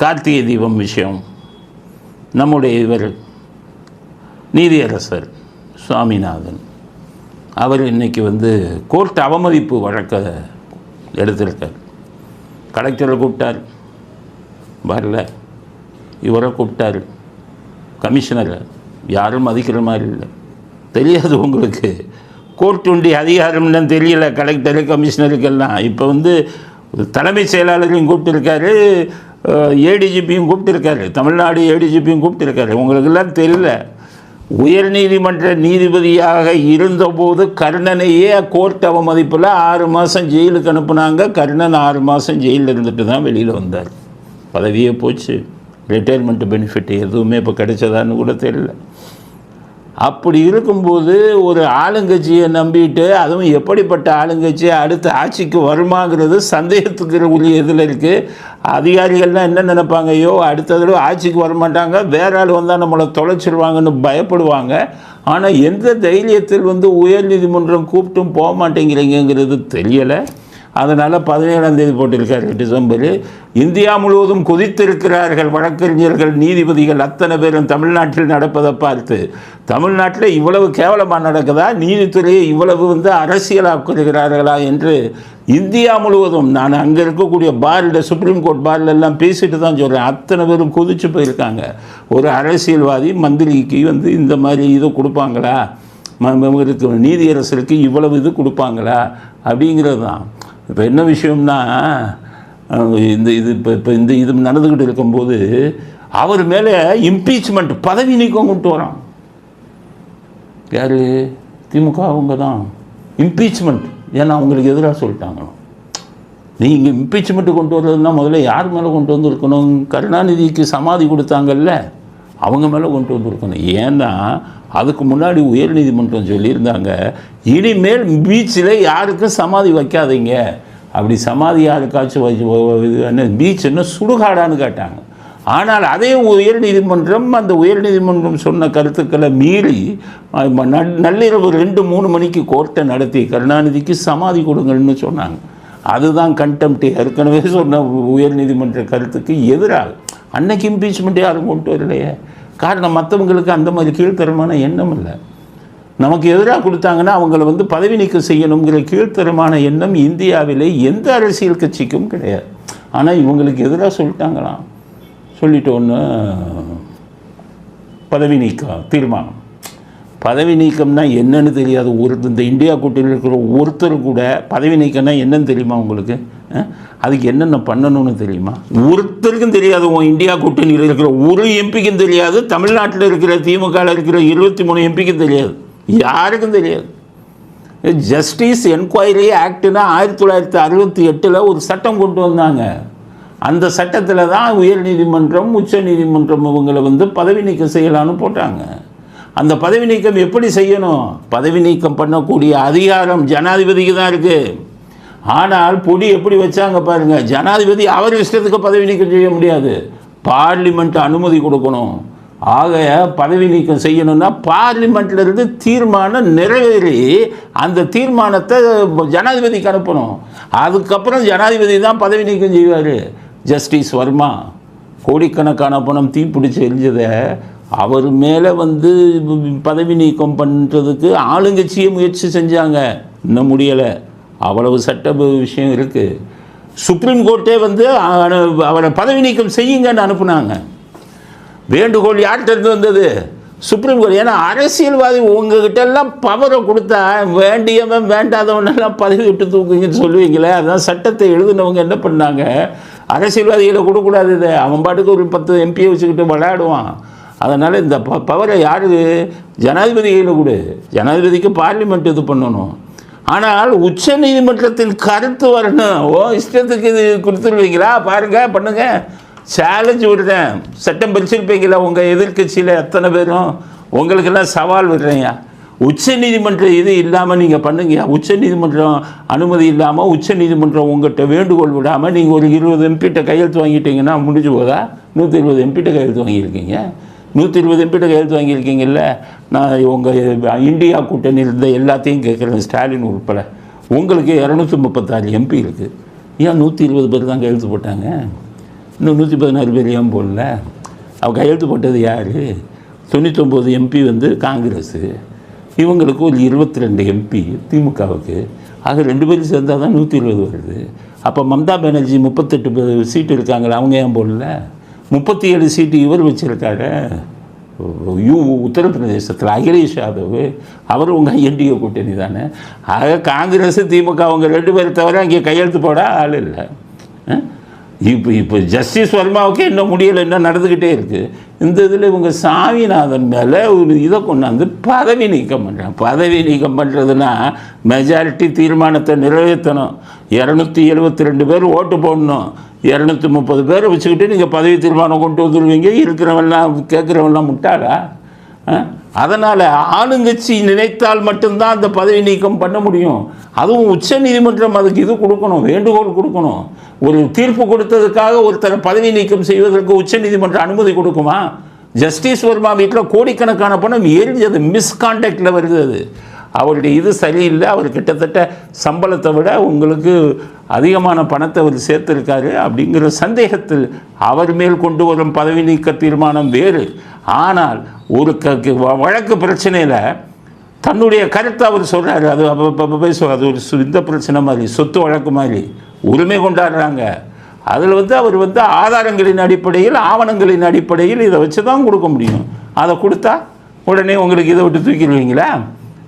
கார்த்திகை தீபம் விஷயம். நம்முடைய இவர் நீதியரசர் சுவாமிநாதன். அவர் இன்றைக்கி வந்து கோர்ட் அவமதிப்பு வழக்கை எடுத்திருக்கார். கலெக்டரை கூப்பிட்டார். வரல. இவரை கூப்பிட்டாரு. கமிஷனரை. யாரும் மதிக்கிற மாதிரி இல்லை. தெரியாது உங்களுக்கு. கோர்ட்டுண்டி அதிகாரம்னு தெரியல. கலெக்டரு கமிஷனருக்கெல்லாம். இப்போ வந்து தலைமைச் செயலாளரையும் கூப்பிட்டுருக்காரு. ஏடிஜிபியும் கூப்பிட்டுருக்காரு. தமிழ்நாடு ஏடிஜிபியும் கூப்பிட்டுருக்காரு. உங்களுக்கெல்லாம் தெரியல. உயர்நீதிமன்ற நீதிபதியாக இருந்தபோது கர்ணனையே கோர்ட் அவமதிப்பில் ஆறு மாதம் ஜெயிலுக்கு அனுப்புனாங்க. கர்ணன் ஆறு மாதம் ஜெயிலில் இருந்துட்டு தான் வெளியில் வந்தார். பதவியே போச்சு. ரிட்டையர்மெண்ட் பெனிஃபிட் எதுவுமே இப்போ கிடைச்சதான்னு கூட தெரியல. அப்படி இருக்கும்போது ஒரு ஆளுங்கட்சியை நம்பிட்டு அதுவும் எப்படிப்பட்ட ஆளுங்கட்சி அடுத்த ஆட்சிக்கு வருமாங்கிறது சந்தேகத்துக்கு உரிய இதில் இருக்குது அதிகாரிகள்லாம் என்ன நினைப்பாங்க? ஐயோ அடுத்த தடவை ஆட்சிக்கு வரமாட்டாங்க வேற ஆள் வந்தால் நம்மளை தொலைச்சிடுவாங்கன்னு பயப்படுவாங்க. ஆனால் எந்த தைரியத்தில் வந்து உயர்நீதிமன்றம் கூப்பிட்டும் போக மாட்டேங்கிறீங்கிறது தெரியலை. அதனால் பதினேழாம் தேதி போட்டிருக்காரு டிசம்பர் இந்தியா முழுவதும் கொதித்திருக்கிறார்கள் வழக்கறிஞர்கள் நீதிபதிகள் அத்தனை பேரும் தமிழ்நாட்டில் நடப்பதை பார்த்து. தமிழ்நாட்டில் இவ்வளவு கேவலமாக நடக்குதா? நீதித்துறையை இவ்வளவு வந்து அரசியலாக்குகிறார்களா என்று இந்தியா முழுவதும் நான் அங்கே இருக்கக்கூடிய பாரில் சுப்ரீம் கோர்ட் பாரில் எல்லாம் பேசிட்டு தான் சொல்கிறேன் அத்தனை பேரும் கொதிச்சு போயிருக்காங்க. ஒரு அரசியல்வாதி மந்திரிக்கு வந்து இந்த மாதிரி இது கொடுப்பாங்களா? ம- நீதியரசருக்கு இவ்வளவு இது கொடுப்பாங்களா? அப்படிங்கிறது தான். இப்போ என்ன விஷயம்னா இந்த இது இப்போ இப்போ இந்த இது நடந்துக்கிட்டு இருக்கும்போது அவர் மேலே இம்பீச்மெண்ட் பதவி நீக்கம் கொண்டு வரான். யார்? திமுக அவங்க தான். இம்பீச்மெண்ட் ஏன்னா அவங்களுக்கு எதிராக சொல்லிட்டாங்க நீங்கள் இம்பீச்மெண்ட் கொண்டு வர்றதுன்னா முதல்ல யார் மேலே கொண்டு வந்திருக்கணும்? கருணாநிதிக்கு சமாதி கொடுத்தாங்கல்ல அவங்க மேலே கொண்டு வந்திருக்கணும். ஏன்னா அதுக்கு முன்னாடி உயர்நீதிமன்றம் சொல்லியிருந்தாங்க இனிமேல் பீச்சில் யாருக்கும் சமாதி வைக்காதீங்க. அப்படி சமாதி யாருக்காச்சும் வச்சு இது என்ன பீச் என்ன சுடுகாடான்னு கேட்டாங்க. ஆனால் அதே உயர்நீதிமன்றம் அந்த உயர்நீதிமன்றம் சொன்ன கருத்துக்களை மீறி நள்ளிரவு ரெண்டு மூணு மணிக்கு கோர்ட்டை நடத்தி கருணாநிதிக்கு சமாதி கொடுங்கன்னு சொன்னாங்க. அதுதான் கண்டெம்ட் ஏற்கனவே சொன்ன உயர்நீதிமன்ற கருத்துக்கு எதிராக. அன்னைக்கு இம்பீச்மெண்ட் யாரும் கொண்டு வரலையே. காரணம் மற்றவங்களுக்கு அந்த மாதிரி கீழ்த்தரமான எண்ணம் இல்லை. நமக்கு எதிராக கொடுத்தாங்கன்னா அவங்கள வந்து பதவி நீக்கம் செய்யணுங்கிற கீழ்த்தரமான எண்ணம் இந்தியாவிலே எந்த அரசியல் கட்சிக்கும் கிடையாது. ஆனால் இவங்களுக்கு எதிராக சொல்லிட்டாங்களாம். சொல்லிட்டோன்னு பதவி நீக்கம் தீர்மானம். பதவி நீக்கம்னா என்னன்னு தெரியாது. ஒரு இந்த இந்தியா கூட்டணியில் இருக்கிற ஒருத்தர் கூட பதவி நீக்கம்னா என்னன்னு தெரியுமா உங்களுக்கு? அதுக்கு என்னென்ன பண்ணணும்னு தெரியுமா? ஒருத்தருக்கும் தெரியாது. உன் இந்தியா கூட்டணியில் இருக்கிற ஒரு எம்பிக்கும் தெரியாது. தமிழ்நாட்டில் இருக்கிற திமுகவில் இருக்கிற இருபத்தி மூணு எம்பிக்கும் தெரியாது. யாருக்கும் தெரியாது. ஜஸ்டிஸ் என்கொயரி ஆக்டுனா ஆயிரத்தி தொள்ளாயிரத்தி அறுபத்தி எட்டில் ஒரு சட்டம் கொண்டு வந்தாங்க. அந்த சட்டத்தில் தான் உயர்நீதிமன்றம் உச்சநீதிமன்றம் இவங்களை வந்து பதவி நீக்கம் செய்யலாம்னு போட்டாங்க. அந்த பதவி நீக்கம் எப்படி செய்யணும்? பதவி நீக்கம் பண்ணக்கூடிய அதிகாரம் ஜனாதிபதிக்கு தான் இருக்குது ஆனால் பொடி எப்படி வச்சாங்க பாருங்க. ஜனாதிபதி அவர் இஷ்டத்துக்கு பதவி நீக்கம் செய்ய முடியாது. பார்லிமெண்ட் அனுமதி கொடுக்கணும். ஆக பதவி நீக்கம் செய்யணும்னா பார்லிமெண்ட்டில் இருந்து தீர்மானம் நிறைவேறி அந்த தீர்மானத்தை ஜனாதிபதிக்கு அனுப்பணும். அதுக்கப்புறம் ஜனாதிபதி தான் பதவி நீக்கம் செய்வார். ஜஸ்டிஸ் வர்மா கோடிக்கணக்கான பணம் தீப்பிடிச்சு எரிஞ்சதை அவர் மேலே வந்து பதவி நீக்கம் பண்ணுறதுக்கு ஆளுங்கட்சியே முயற்சி செஞ்சாங்க. இன்னும் முடியலை. அவ்வளவு சட்ட விஷயம் இருக்குது சுப்ரீம் கோர்ட்டே வந்து அவனை அவரை பதவி நீக்கம் செய்யுங்கன்னு அனுப்புனாங்க. வேண்டுகோள் யார்கிட்ட இருந்து வந்தது? Supreme court. ஏன்னா அரசியல்வாதி உங்ககிட்ட எல்லாம் பவரை கொடுத்தா வேண்டியவன் வேண்டாதவனெல்லாம் பதவி விட்டு தூக்குங்கன்னு சொல்லுவீங்களே அதான் சட்டத்தை எழுதினவங்க என்ன பண்ணாங்க? அரசியல்வாதிகளை கொடுக்கக்கூடாது இது. அவன் பாட்டுக்கு ஒரு பத்து எம்பியை வச்சுக்கிட்டு விளையாடுவான். அதனால் இந்த ப பவரை யாரு? ஜனாதிபதி கையில் கொடு. ஜனாதிபதிக்கு பார்லிமெண்ட் இது பண்ணணும். ஆனால் உச்ச நீதிமன்றத்தில் கருத்து வரணும். ஓ இஷ்டத்துக்கு இது கொடுத்துருவீங்களா? பாருங்க பண்ணுங்க. சேலஞ்ச் விடுறேன். சட்டம் படிச்சிருப்பீங்களா உங்கள் எதிர்க்கட்சியில் எத்தனை பேரும்? உங்களுக்கெல்லாம் சவால் விடுறேயா உச்ச நீதிமன்ற இது இல்லாமல் நீங்கள் பண்ணுங்க. உச்ச நீதிமன்றம் அனுமதி இல்லாமல் உச்ச நீதிமன்றம் உங்கள்கிட்ட வேண்டுகோள் விடாமல் நீங்கள் ஒரு இருபது எம்பிட்ட கையெழுத்து வாங்கிட்டீங்கன்னா முடிஞ்சு போதா? நூற்றி இருபது எம்பிட்ட கையெழுத்து வாங்கியிருக்கீங்க. நூற்றி இருபது எம்பிட்ட கையெழுத்து வாங்கியிருக்கீங்கல்ல? நான் உங்கள் இந்தியா கூட்டணி இருந்த எல்லாத்தையும் கேட்குறேன் ஸ்டாலின் உட்பட. உங்களுக்கு இரநூத்தி முப்பத்தாறு எம்பி இருக்குது ஏன் நூற்றி இருபது பேர் தான் கையெழுத்து போட்டாங்க? இன்னும் நூற்றி பதினாறு பேர் ஏன் போடல? அவள் கையெழுத்து போட்டது யார்? தொண்ணூத்தொம்பது எம்பி வந்து காங்கிரஸு. இவங்களுக்கு ஒரு இருபத்தி ரெண்டு எம்பி திமுகவுக்கு. ஆக ரெண்டு பேரும் சேர்ந்தால் தான் நூற்றி இருபது வருது. அப்போ மம்தா பானர்ஜி முப்பத்தெட்டு சீட்டு இருக்காங்களே அவங்க ஏன் போடல? முப்பத்தி ஏழு சீட்டு இவர் வச்சுருக்காரு. யூ உத்தரப்பிரதேசத்தில் அகிலேஷ் யாதவ் அவர் உங்கள் என்டிஏ கூட்டணி தானே. ஆக காங்கிரஸ் திமுக அவங்க ரெண்டு பேர் தவிர அங்கே கையெழுத்து போட ஆள் இல்லை. இப்போ இப்போ ஜஸ்டிஸ் வர்மாவுக்கு இன்னும் முடியலை இன்னும் நடந்துக்கிட்டே இருக்குது இந்த இதில் இவங்க சாமிநாதன் மேலே ஒரு இதை கொண்டாந்து பதவி நீக்கம் பண்ணுறாங்க பதவி நீக்கம் பண்ணுறதுனா மெஜாரிட்டி தீர்மானத்தை நிறைவேற்றணும். இரநூத்தி எழுபத்தி ரெண்டு பேர் ஓட்டு போடணும். இரநூத்தி முப்பது பேரை வச்சுக்கிட்டு நீங்கள் பதவி தீர்மானம் கொண்டு வந்துடுவீங்க இருக்கிறவெல்லாம் கேட்குறவெல்லாம் முட்டாளா? அதனால் ஆளுங்கட்சி நினைத்தால் மட்டும்தான் அந்த பதவி நீக்கம் பண்ண முடியும். அதுவும் உச்ச நீதிமன்றம் அதுக்கு இது கொடுக்கணும் வேண்டுகோள் கொடுக்கணும். ஒரு தீர்ப்பு கொடுத்ததுக்காக ஒருத்தரை பதவி நீக்கம் செய்வதற்கு உச்ச நீதிமன்றம் அனுமதி கொடுக்குமா? ஜஸ்டிஸ் வர்மா வீட்டில் கோடிக்கணக்கான பணம் எரிஞ்சது மிஸ்கான்டாக்டில் வருது அது. அவருடைய இது சரியில்லை. அவர் கிட்டத்தட்ட சம்பளத்தை விட உங்களுக்கு அதிகமான பணத்தை அவர் சேர்த்திருக்காரு அப்படிங்கிற சந்தேகத்தில் அவர் மேல் கொண்டு வரும் பதவி நீக்க தீர்மானம் வேறு. ஆனால் ஒரு க க- வழக்கு பிரச்சனையில் தன்னுடைய கருத்தை அவர் சொல்கிறாரு அது அப்போ பேசுவார். அது ஒரு சு- இந்த பிரச்சனை மாதிரி சொத்து வழக்கு மாதிரி. உரிமை கொண்டாடுறாங்க. அதில் வந்து அவர் வந்து ஆதாரங்களின் அடிப்படையில் ஆவணங்களின் அடிப்படையில் இதை வச்சு தான் கொடுக்க முடியும். அதை கொடுத்தா உடனே உங்களுக்கு இதை விட்டு தூக்கிடுவீங்களா?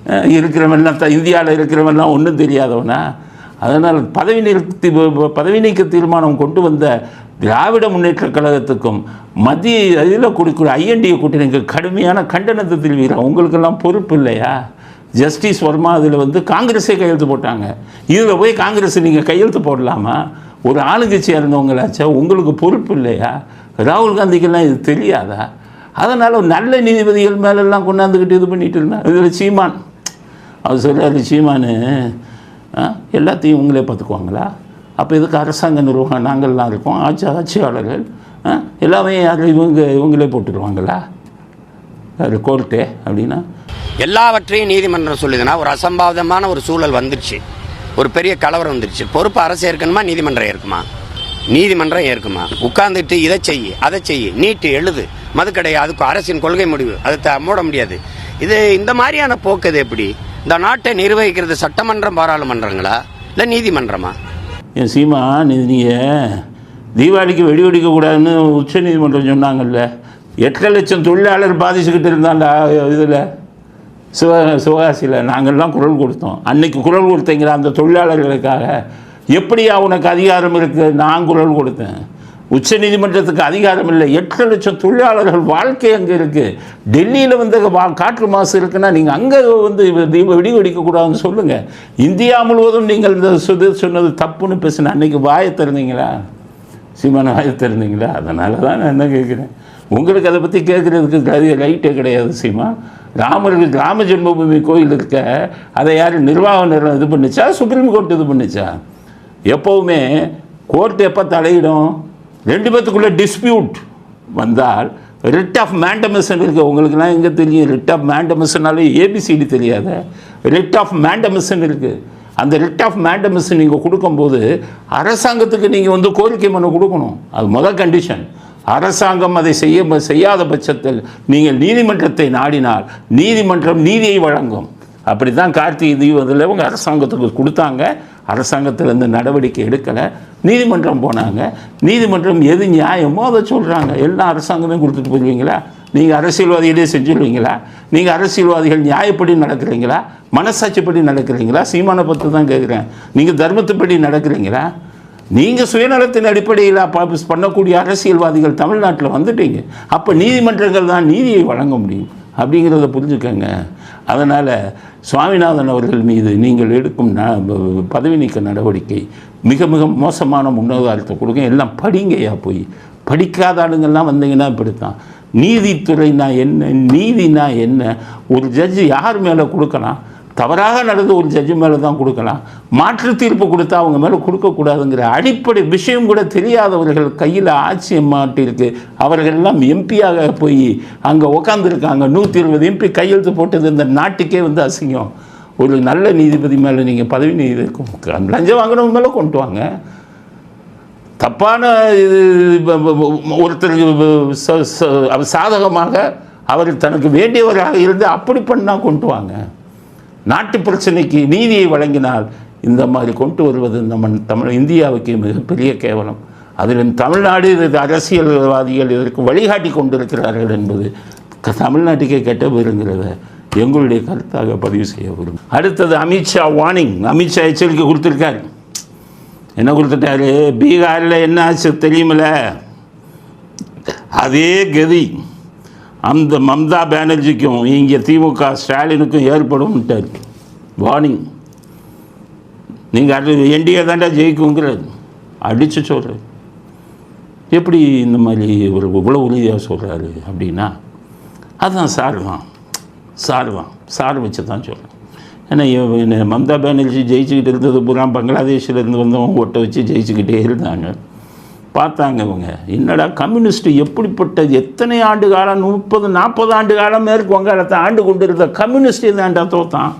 இருக்கிறவெல்லாம் த இந்தியாவில் இருக்கிறவன்லாம் ஒன்றும் தெரியாதவனா? அதனால் பதவி நிறுத்தி பதவி நீக்க தீர்மானம் கொண்டு வந்த திராவிட முன்னேற்றக் கழகத்துக்கும் மத்திய இதில் கொடுக்கிற ஐஎன்டிஏ கூட்டணிக்கு கடுமையான கண்டனத்தை தெரிவிக்கிறோம் உங்களுக்கெல்லாம் பொறுப்பு இல்லையா? ஜஸ்டிஸ் வர்மா அதில் வந்து காங்கிரஸே கையெழுத்து போட்டாங்க. இதில் போய் காங்கிரஸ் நீங்கள் கையெழுத்து போடலாமா? ஒரு ஆளுங்கட்சியாக இருந்தவங்களாச்சா? உங்களுக்கு பொறுப்பு இல்லையா? ராகுல் காந்திக்கெல்லாம் இது தெரியாதா? அதனால் நல்ல நீதிபதிகள் மேலெல்லாம் கொண்டாந்துக்கிட்டு இது பண்ணிட்டு இருந்தா? இதில் சீமான். அவர் சொல்கிறாரு சீமானு எல்லாத்தையும் இவங்களே பார்த்துக்குவாங்களா? அப்போ இதுக்கு அரசாங்க நிர்வாகம் நாங்கள்லாம் இருக்கோம் ஆட்சி ஆட்சியாளர்கள் ஆ, எல்லாமே யார் இவங்க இவங்களே போட்டுருவாங்களா அது கோர்ட்டு அப்படின்னா? எல்லாவற்றையும் நீதிமன்றம் சொல்லுதுன்னா ஒரு அசம்பாவிதமான ஒரு சூழல் வந்துருச்சு. ஒரு பெரிய கலவரம் வந்துருச்சு. பொறுப்பு அரசு ஏற்கணுமா நீதிமன்றம் ஏற்குமா? நீதிமன்றம் ஏற்குமா? உட்கார்ந்துட்டு இதை செய் அதை செய் நீட்டு எழுது. மதுக்கடை அதுக்கு அரசின் கொள்கை முடிவு அதை த- மூட முடியாது. இது இந்த மாதிரியான போக்குது எப்படி? இந்த நாட்டை நிர்வகிக்கிறது சட்டமன்றம் பாராளுமன்றங்களா? இல்லை நீதிமன்றமா? என் சீமா இது நீங்கள் தீபாவளிக்கு வெடி வெடிக்கக்கூடாதுன்னு உச்ச நீதிமன்றம் சொன்னாங்கல்ல. எட்டரை லட்சம் தொழிலாளர் பாதிச்சுக்கிட்டு இருந்தாண்டா இதில். சிவ சிவகாசியில் நாங்கள்லாம் குரல் கொடுத்தோம். அன்னைக்கு குரல் கொடுத்தீங்களா அந்த தொழிலாளர்களுக்காக. எப்படியா உனக்கு அதிகாரம் இருக்குது நான் குரல் கொடுத்தேன். உச்ச நீதிமன்றத்துக்கு அதிகாரம் இல்லை. எட்டு லட்சம் தொழிலாளர்கள் வாழ்க்கை அங்கே இருக்குது டெல்லியில் வந்து வா காற்று மாசு இருக்குன்னா நீங்கள் அங்கே வந்து தீப வெடி வெடிக்கக்கூடாதுன்னு சொல்லுங்கள் இந்தியா முழுவதும் நீங்கள் இந்த சுது சொன்னது தப்புன்னு பேசின அன்னைக்கு வாயை திறந்தீங்களா? சீமான வாயை திறந்தீங்களா? அதனால தான் நான் என்ன கேட்குறேன் உங்களுக்கு அதை பற்றி கேட்குறதுக்கு அது ரைட்டே கிடையாது சீமா. ராமர்கள் ராம ஜென்மபூமி கோயில் இருக்க அதை யார் நிர்வாக நிறுவனம் இது பண்ணிச்சா? சுப்ரீம் கோர்ட் இது பண்ணுச்சா? எப்போவுமே கோர்ட் எப்போ தலையிடும் ரெண்டு பேத்துக்குள்ள டிஸ்பியூட் வந்தால் ரிட் ஆஃப் மேண்டமஸ்ன்னு இருக்கு. உங்களுக்குலாம் எங்கே தெரியும்? ரிட் ஆஃப் மேண்டமஸ்னாலே ஏபிசிடி தெரியாத. ரிட் ஆஃப் மேண்டமஸ்ன்னு இருக்குது அந்த ரிட் ஆஃப் மேண்டமிஷன் நீங்கள் கொடுக்கும்போது அரசாங்கத்துக்கு நீங்கள் வந்து கோரிக்கை மனு கொடுக்கணும். அது முதல் கண்டிஷன் அரசாங்கம் அதை செய்ய செய்யாத பட்சத்தில் நீங்கள் நீதிமன்றத்தை நாடினால் நீதிமன்றம் நீதியை வழங்கும். அப்படி தான் கார்த்திகை தீபத்தில் இவங்க அரசாங்கத்துக்கு கொடுத்தாங்க. அரசாங்கத்தில் நடவடிக்கை எடுக்கலை. நீதிமன்றம் போனாங்க. நீதிமன்றம் எது நியாயமோ அதை சொல்கிறாங்க எல்லா அரசாங்கமே கொடுத்துட்டு போயிடுவீங்களா நீங்கள் அரசியல்வாதிகளே செஞ்சுருவீங்களா? நீங்கள் அரசியல்வாதிகள் நியாயப்படி நடக்கிறீங்களா? மனசாட்சிப்படி நடக்கிறீங்களா? சீமான பற்றி தான் கேட்குறேன் நீங்கள் தர்மத்துப்படி நடக்கிறீங்களா? நீங்கள் சுயநலத்தின் அடிப்படையில் பண்ணக்கூடிய அரசியல்வாதிகள் தமிழ்நாட்டில் வந்துட்டீங்க. அப்போ நீதிமன்றங்கள் தான் நீதியை வழங்க முடியும். அப்படிங்கிறத புரிஞ்சுக்கங்க. அதனால் சுவாமிநாதன் அவர்கள் மீது நீங்கள் எடுக்கும் ந பதவி நீக்க நடவடிக்கை மிக மிக மோசமான முன்னோதாரத்தை கொடுங்க எல்லாம் படிங்கய்யா போய். படிக்காத ஆளுங்கள்லாம் வந்தீங்கன்னா இப்படித்தான். நீதித்துறைனா என்ன? நீதினா என்ன? ஒரு ஜட்ஜு யார் மேலே கொடுக்கலாம்? தவறாக நடந்து ஒரு ஜட்ஜு மேலே தான் கொடுக்கலாம். மாற்று தீர்ப்பு கொடுத்தா அவங்க மேலே கொடுக்கக்கூடாதுங்கிற அடிப்படை விஷயம் கூட தெரியாதவர்கள் கையில் ஆட்சி மாட்டிருக்கு அவர்கள் எல்லாம் எம்பியாக போய் அங்கே உக்காந்துருக்காங்க. நூற்றி இருபது எம்பி கையெழுத்து போட்டது இந்த நாட்டுக்கே வந்து அசிங்கம். ஒரு நல்ல நீதிபதி மேலே நீங்கள் பதவி நீதி லஞ்சம் வாங்கினவங்க மேலே கொண்டு வாங்க. தப்பான இது ஒருத்தருக்கு சாதகமாக அவர் தனக்கு வேண்டியவராக இருந்து அப்படி பண்ணால் கொண்டு வாங்க. நாட்டு பிரச்சனைக்கு நீதியை வழங்கினால் இந்த மாதிரி கொண்டு வருவது நம்ம தமிழ் இந்தியாவுக்கு மிகப்பெரிய கேவலம். அதிலும் தமிழ்நாடு இது அரசியல்வாதிகள் இதற்கு வழிகாட்டி கொண்டிருக்கிறார்கள் என்பது தமிழ்நாட்டுக்கே கெட்ட விருங்கிறத எங்களுடைய கருத்தாக பதிவு செய்ய விரும்பும் அடுத்தது அமித்ஷா வார்னிங். அமித்ஷா எச்சரிக்கை கொடுத்துருக்காரு. என்ன கொடுத்துட்டாரு? பீகாரில் என்ன ஆச்சு தெரியுமில்ல? அதே கதி. அந்த மம்தா பானர்ஜிக்கும் இங்கே திமுக ஸ்டாலினுக்கும் ஏற்படும்ட்டார் வார்னிங் நீங்கள் அது என்டிஏ தாண்டா ஜெயிக்குங்கிறார். அடித்து சொல்கிறார் எப்படி இந்த மாதிரி ஒரு இவ்வளோ உறுதியாக சொல்கிறாரு அப்படின்னா அதுதான் சார்வான். சார்வான். சார் வச்சு தான் சொல்கிறேன் ஏன்னா என்ன மம்தா பானர்ஜி ஜெயிச்சுக்கிட்டு இருந்தது பூரா பங்களாதேஷில் இருந்து வந்தவங்க ஒட்ட வச்சு ஜெயிச்சுக்கிட்டே இருந்தாங்க. பார்த்தாங்க இவங்க. என்னடா கம்யூனிஸ்ட் எப்படிப்பட்ட எத்தனை ஆண்டு காலம்? முப்பது நாற்பது ஆண்டு காலம் மேற்கு வங்காளத்தை ஆண்டு கொண்டு இருந்த கம்யூனிஸ்ட் இதாண்டா தோத்தான்.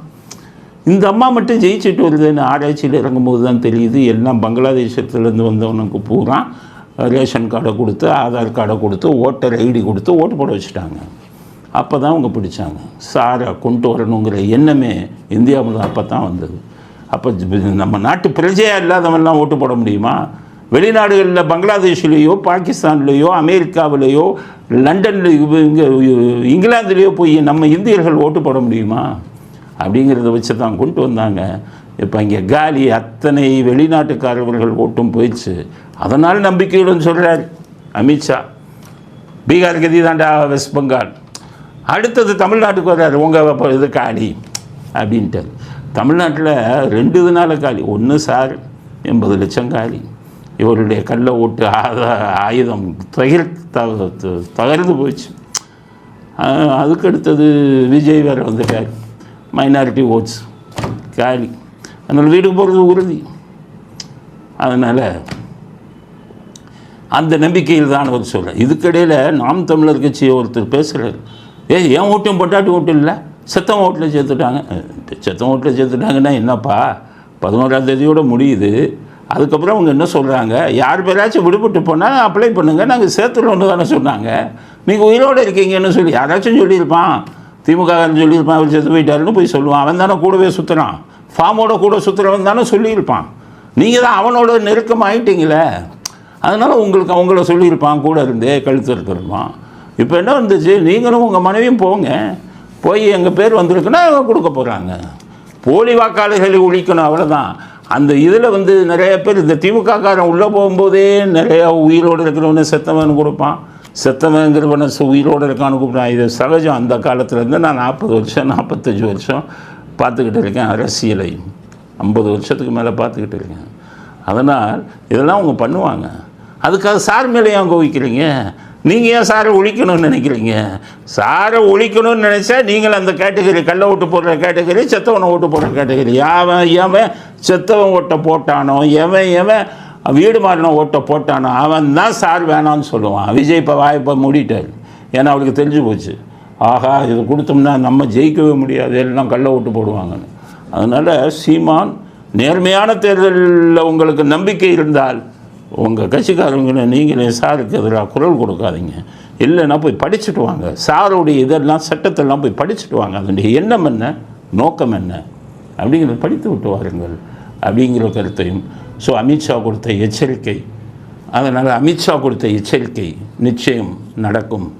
இந்த அம்மா மட்டும் ஜெயிச்சுட்டு வருதுன்னு ஆராய்ச்சியில் இறங்கும்போது தான் தெரியுது. எல்லாம் பங்களாதேசத்துலேருந்து வந்தவனுக்கு பூரா ரேஷன் கார்டை கொடுத்து ஆதார் கார்டை கொடுத்து ஓட்டர் ஐடி கொடுத்து ஓட்டு போட வச்சுட்டாங்க. அப்போ தான் அவங்க பிடிச்சாங்க. சாரை கொண்டு வரணுங்கிற எண்ணமே இந்தியாவில் அப்போ தான் வந்தது. அப்போ நம்ம நாட்டு பிரஜையாக இல்லாதவன்லாம் ஓட்டு போட முடியுமா? வெளிநாடுகளில் பங்களாதேஷ்லேயோ பாகிஸ்தான்லேயோ அமெரிக்காவிலேயோ லண்டன்லேயோ இங்கே இங்கிலாந்துலேயோ போய் நம்ம இந்தியர்கள் ஓட்டு போட முடியுமா? அப்படிங்கிறத வச்சு தான் கொண்டு வந்தாங்க. இப்போ இங்கே காலி அத்தனை வெளிநாட்டுக்காரர்கள் ஓட்டும் போயிடுச்சு. அதனால் நம்பிக்கையுடன் சொல்கிறார் அமித்ஷா பீகார் கதி தாண்டா வெஸ்ட் பெங்கால். அடுத்தது தமிழ்நாட்டுக்கு வர்றார். உங்கள் இது காலி அப்படின்ட்டு தமிழ்நாட்டில் ரெண்டு இதனால காலி. ஒன்று சார் எண்பது லட்சம் காலி. இவருடைய கள்ள ஓட்டு ஆத- ஆயுதம் தகில் தக தகர்ந்து போச்சு அதுக்கடுத்தது அதுக்கு அடுத்தது விஜய் வேறு வந்துட்டார் மைனாரிட்டி ஓட்ஸ் காலி அதனால் வீட்டுக்கு போகிறது உறுதி. அதனால் அந்த நம்பிக்கையில் தான் அவர் சொல்கிறார் இதுக்கிடையில் நாம் தமிழர் கட்சி ஒருத்தர் பேசுகிறார் ஏ ஏன் ஓட்டும் பொட்டாட்டி ஓட்டும் இல்லை? செத்தம் ஓட்டில் சேர்த்துட்டாங்க. செத்தம் ஓட்டில் சேர்த்துட்டாங்கன்னா என்னப்பா? பதினோராந்தேதியோடு முடியுது. அதுக்கப்புறம் அவங்க என்ன சொல்கிறாங்க யார் பேராச்சும் விடுபட்டு போனால் அப்ளை பண்ணுங்கள் நாங்கள் சேர்த்துறோன்னு தானே சொன்னாங்க. நீங்கள் உயிரோடு இருக்கீங்கன்னு சொல்லி யாராச்சும் சொல்லியிருப்பான். திமுககாரன் சொல்லியிருப்பான் அவர் செத்து போயிட்டாருன்னு போய் சொல்லுவான். அவன் தானே கூடவே சுற்றுறான் ஃபார்மோட கூட சுற்றுறவன் தானே சொல்லியிருப்பான். நீங்கள் தான் அவனோட நெருக்கம் ஆகிட்டீங்களே அதனால் உங்களுக்கு அவங்கள சொல்லியிருப்பான் கூட இருந்தே கழுத்து இருக்கிறப்பான் இப்போ என்ன வந்துச்சு? நீங்களும் உங்கள் மனைவியும் போங்க. போய் எங்கள் பேர் வந்திருக்குன்னா கொடுக்க போகிறாங்க போலி வாக்காளர்களை ஒழிக்கணும் அவ்வளோதான் அந்த இதில் வந்து நிறைய பேர் இந்த திமுககாரன் உள்ளே போகும்போதே நிறையா உயிரோடு இருக்கிறவனே செத்தவன் கொடுப்பான். செத்தவங்கிறவனை உயிரோடு இருக்கான்னு கூப்பிட்டான். இது சகஜம். அந்த காலத்துலேருந்து நான் நாற்பது வருஷம் நாற்பத்தஞ்சு வருஷம் பார்த்துக்கிட்டு இருக்கேன் அரசியலை ஐம்பது வருஷத்துக்கு மேலே பார்த்துக்கிட்டு இருக்கேன். அதனால் இதெல்லாம் அவங்க பண்ணுவாங்க. அதுக்காக சார் மேலே ஏன் கோவிக்கிறீங்க? நீங்கள் ஏன் சாரை ஒழிக்கணும்னு நினைக்கிறீங்க? சாரை ஒழிக்கணும்னு நினச்சா நீங்கள் அந்த கேட்டகரி கள்ள ஓட்டு போடுற கேட்டகரி செத்தவனை ஓட்டு போடுற கேட்டகரி. அவன் எவன் செத்தவன் ஓட்டை போட்டானோ எவன் எவன் வீடு மாறின ஓட்டை போட்டானோ அவன் தான் சார் வேணான்னு சொல்லுவான். விஜய் இப்போ வாய்ப்பை மூடிட்டார். ஏன்னா அவளுக்கு தெரிஞ்சு போச்சு. ஆஹா இது கொடுத்தோம்னா நம்ம ஜெயிக்கவே முடியாது. எல்லாம் கள்ள ஓட்டு போடுவாங்கன்னு. அதனால் சீமான் நேர்மையான தேர்தலில் உங்களுக்கு நம்பிக்கை இருந்தால் உங்கள் கட்சிக்காரங்களை நீங்களே சாருக்கு எதிராக குரல் கொடுக்காதீங்க. இல்லைன்னா போய் படிச்சுட்டு வாங்க. சாருடைய இதெல்லாம் சட்டத்தெல்லாம் போய் படிச்சுட்டு வாங்க. அதனுடைய எண்ணம் என்ன? நோக்கம் என்ன? அப்படிங்கிறத படித்து விட்டு வாருங்கள். அப்படிங்கிற கருத்தையும் ஸோ அமித்ஷா கொடுத்த எச்சரிக்கை. அதனால் அமித்ஷா கொடுத்த எச்சரிக்கை நிச்சயம் நடக்கும்.